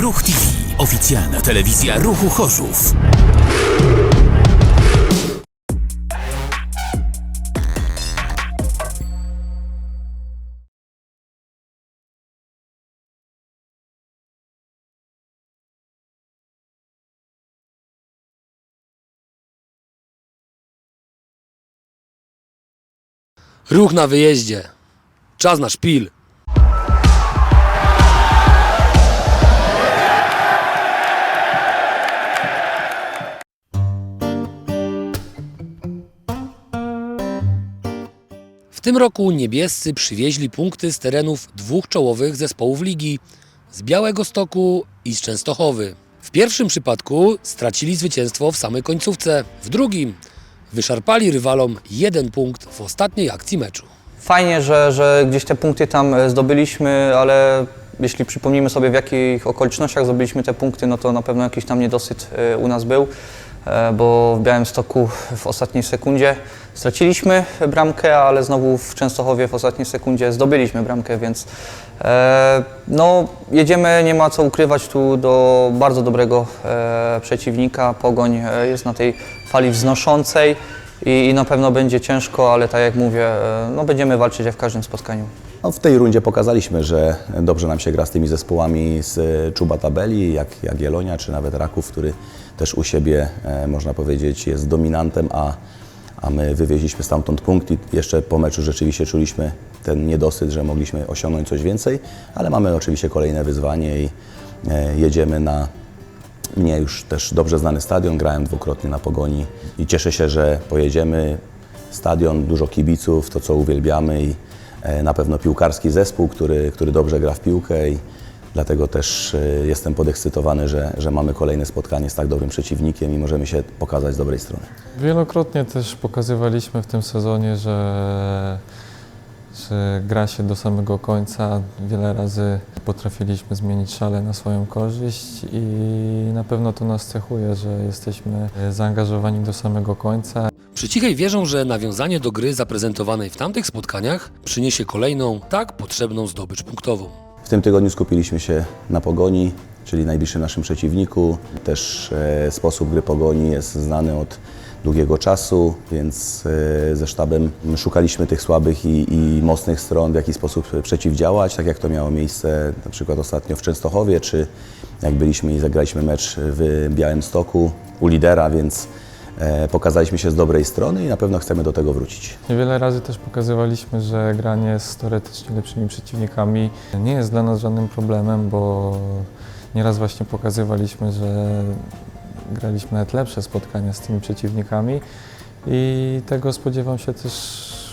Ruch TV. Oficjalna telewizja Ruchu Chorzów. Ruch na wyjeździe. Czas na szpil. Tym roku niebiescy przywieźli punkty z terenów dwóch czołowych zespołów ligi z Białego Stoku i z Częstochowy. W pierwszym przypadku stracili zwycięstwo w samej końcówce, w drugim wyszarpali rywalom jeden punkt w ostatniej akcji meczu. Fajnie, że, że gdzieś te punkty tam e, zdobyliśmy, ale jeśli przypomnimy sobie w jakich okolicznościach zdobyliśmy te punkty, no to na pewno jakiś tam niedosyt e, u nas był, bo w Białymstoku w ostatniej sekundzie straciliśmy bramkę, ale znowu w Częstochowie w ostatniej sekundzie zdobyliśmy bramkę, więc e, no jedziemy, nie ma co ukrywać tu do bardzo dobrego e, przeciwnika. Pogoń e, jest na tej fali wznoszącej i, i na pewno będzie ciężko, ale tak jak mówię, e, no będziemy walczyć jak w każdym spotkaniu. No, w tej rundzie pokazaliśmy, że dobrze nam się gra z tymi zespołami z Czuba Tabeli, jak Jagiellonia, czy nawet Raków, który też u siebie, e, można powiedzieć, jest dominantem, a, a my wywieźliśmy stamtąd punkt i jeszcze po meczu rzeczywiście czuliśmy ten niedosyt, że mogliśmy osiągnąć coś więcej, ale mamy oczywiście kolejne wyzwanie i e, jedziemy na mnie już też dobrze znany stadion, grałem dwukrotnie na Pogoni i cieszę się, że pojedziemy. Stadion, dużo kibiców, to co uwielbiamy i e, na pewno piłkarski zespół, który, który dobrze gra w piłkę i dlatego też e, jestem podekscytowany, że, że mamy kolejne spotkanie z tak dobrym przeciwnikiem i możemy się pokazać z dobrej strony. Wielokrotnie też pokazywaliśmy w tym sezonie, że, że gra się do samego końca. Wiele razy potrafiliśmy zmienić szale na swoją korzyść i na pewno to nas cechuje, że jesteśmy zaangażowani do samego końca. Przy Cichej wierzą, że nawiązanie do gry zaprezentowanej w tamtych spotkaniach przyniesie kolejną, tak potrzebną zdobycz punktową. W tym tygodniu skupiliśmy się na Pogoni, czyli najbliższym naszym przeciwniku. Też e, sposób gry Pogoni jest znany od długiego czasu, więc e, ze sztabem szukaliśmy tych słabych i, i mocnych stron, w jaki sposób przeciwdziałać, tak jak to miało miejsce na przykład ostatnio w Częstochowie, czy jak byliśmy i zagraliśmy mecz w Białymstoku u lidera, więc e, pokazaliśmy się z dobrej strony i na pewno chcemy do tego wrócić. Wiele razy też pokazywaliśmy, że granie z teoretycznie lepszymi przeciwnikami nie jest dla nas żadnym problemem, bo nieraz właśnie pokazywaliśmy, że graliśmy nawet lepsze spotkania z tymi przeciwnikami i tego spodziewam się też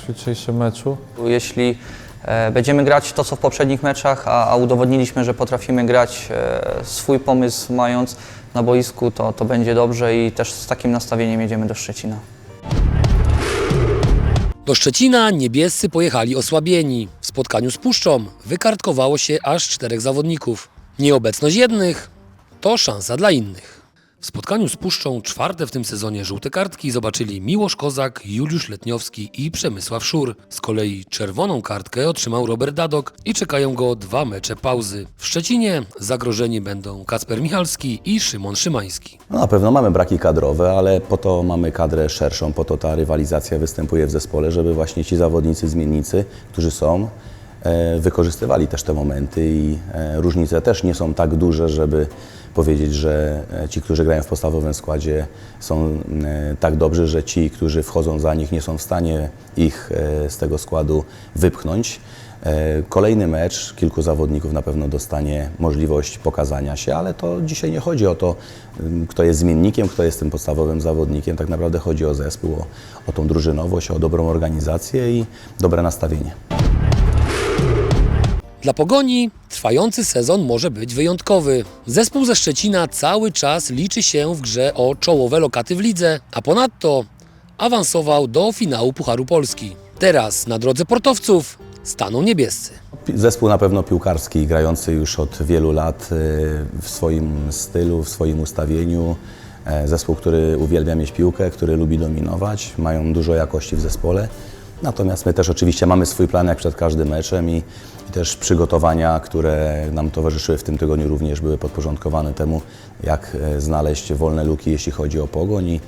w jutrzejszym meczu. Jeśli e, będziemy grać to, co w poprzednich meczach, a, a udowodniliśmy, że potrafimy grać e, swój pomysł mając na boisku, to, to będzie dobrze i też z takim nastawieniem jedziemy do Szczecina. Do Szczecina niebiescy pojechali osłabieni. W spotkaniu z Puszczą wykartkowało się aż czterech zawodników. Nieobecność jednych to szansa dla innych. W spotkaniu z Puszczą czwarte w tym sezonie żółte kartki zobaczyli Miłosz Kozak, Juliusz Letniowski i Przemysław Szur. Z kolei czerwoną kartkę otrzymał Robert Dadok i czekają go dwa mecze pauzy. W Szczecinie zagrożeni będą Kacper Michalski i Szymon Szymański. No na pewno mamy braki kadrowe, ale po to mamy kadrę szerszą, po to ta rywalizacja występuje w zespole, żeby właśnie ci zawodnicy, zmiennicy, którzy są, wykorzystywali też te momenty i e, różnice też nie są tak duże, żeby powiedzieć, że e, ci, którzy grają w podstawowym składzie są e, tak dobrzy, że ci, którzy wchodzą za nich nie są w stanie ich e, z tego składu wypchnąć. E, Kolejny mecz, kilku zawodników na pewno dostanie możliwość pokazania się, ale to dzisiaj nie chodzi o to, kto jest zmiennikiem, kto jest tym podstawowym zawodnikiem. Tak naprawdę chodzi o zespół, o, o tą drużynowość, o dobrą organizację i dobre nastawienie. Dla Pogoni trwający sezon może być wyjątkowy. Zespół ze Szczecina cały czas liczy się w grze o czołowe lokaty w lidze, a ponadto awansował do finału Pucharu Polski. Teraz na drodze portowców staną niebiescy. Zespół na pewno piłkarski, grający już od wielu lat y, w swoim stylu, w swoim ustawieniu. E, Zespół, który uwielbia mieć piłkę, który lubi dominować, mają dużo jakości w zespole. Natomiast my też oczywiście mamy swój plan jak przed każdym meczem i, i też przygotowania, które nam towarzyszyły w tym tygodniu również były podporządkowane temu, jak e, znaleźć wolne luki, jeśli chodzi o pogoń i,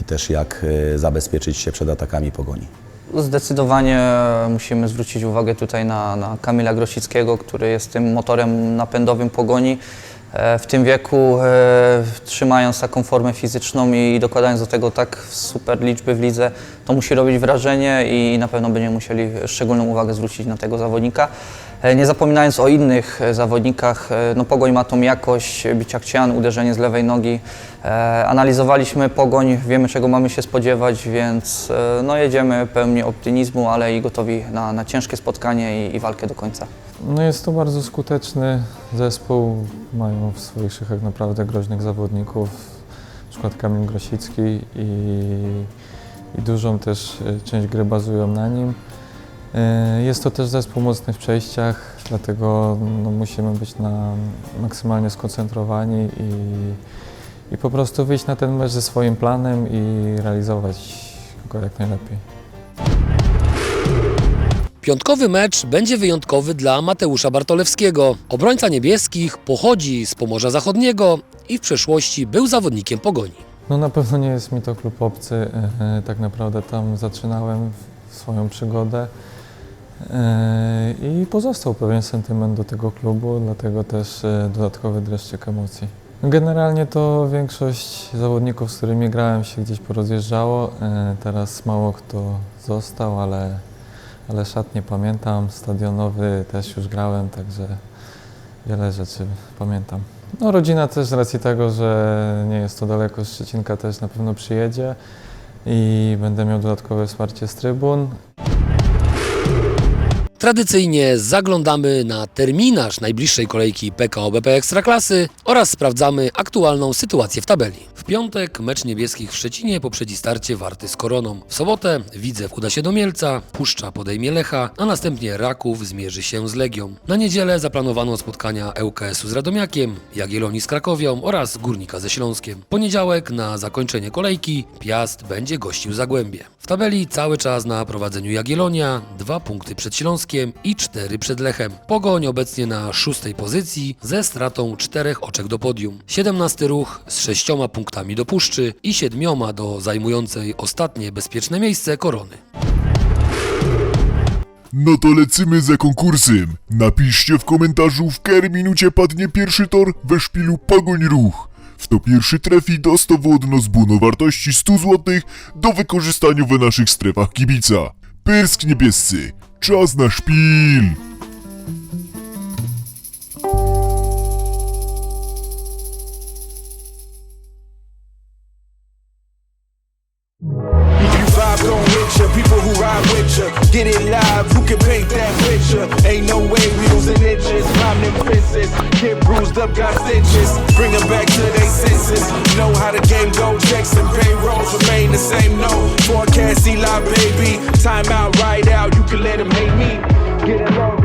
i też jak e, zabezpieczyć się przed atakami pogoni. Zdecydowanie musimy zwrócić uwagę tutaj na, na Kamila Grosickiego, który jest tym motorem napędowym pogoni. E, W tym wieku, e, trzymając taką formę fizyczną i dokładając do tego tak super liczby w lidze, to musi robić wrażenie i na pewno będziemy musieli szczególną uwagę zwrócić na tego zawodnika. E, Nie zapominając o innych e, zawodnikach, e, no Pogoń ma tą jakość, bicia chcian, uderzenie z lewej nogi. Analizowaliśmy Pogoń, wiemy czego mamy się spodziewać, więc no jedziemy pełni optymizmu, ale i gotowi na, na ciężkie spotkanie i, i walkę do końca. No jest to bardzo skuteczny zespół. Mają w swoich szychach naprawdę groźnych zawodników, przykład Kamil Grosicki i, i dużą też część gry bazują na nim. E, Jest to też zespół mocny w przejściach, dlatego no, musimy być na maksymalnie skoncentrowani i, i po prostu wyjść na ten mecz ze swoim planem i realizować go jak najlepiej. Piątkowy mecz będzie wyjątkowy dla Mateusza Bartolewskiego. Obrońca niebieskich pochodzi z Pomorza Zachodniego i w przeszłości był zawodnikiem Pogoni. No na pewno nie jest mi to klub obcy. E, e, Tak naprawdę tam zaczynałem swoją przygodę i pozostał pewien sentyment do tego klubu, dlatego też e, dodatkowy dreszczyk emocji. Generalnie to większość zawodników, z którymi grałem się gdzieś porozjeżdżało. E, Teraz mało kto został, ale, ale szatnie pamiętam, stadionowy też już grałem, także wiele rzeczy pamiętam. No rodzina też z racji tego, że nie jest to daleko, Szczecinka też na pewno przyjedzie i będę miał dodatkowe wsparcie z trybun. Tradycyjnie zaglądamy na terminarz najbliższej kolejki PKO BP Ekstraklasy oraz sprawdzamy aktualną sytuację w tabeli. W piątek mecz niebieskich w Szczecinie poprzedzi starcie Warty z Koroną. W sobotę Widzew uda się do Mielca, Puszcza podejmie Lecha, a następnie Raków zmierzy się z Legią. Na niedzielę zaplanowano spotkania ŁKS-u z Radomiakiem, Jagiellonii z Krakowią oraz Górnika ze Śląskiem. Poniedziałek na zakończenie kolejki Piast będzie gościł Zagłębie. W tabeli cały czas na prowadzeniu Jagiellonia, dwa punkty przed Śląskiem i cztery przed Lechem. Pogoń obecnie na szóstej pozycji ze stratą czterech oczek do podium. 17 ruch z sześcioma punktami do Puszczy i siedmioma do zajmującej ostatnie bezpieczne miejsce Korony. No to lecimy za konkursem. Napiszcie w komentarzu, w której minucie padnie pierwszy tor we szpilu Pogoń Ruch. Kto pierwszy trafi, dostał od nas bon o wartości 100 zł do wykorzystania w naszych strefach kibica. Pyrsk niebiescy, czas na szpil! got stitches. Bring them back to their senses. Know how the game go. Jackson. payrolls remain the same. No forecast, Eli, baby. Time out, right out. You can let them hate me. Get it wrong.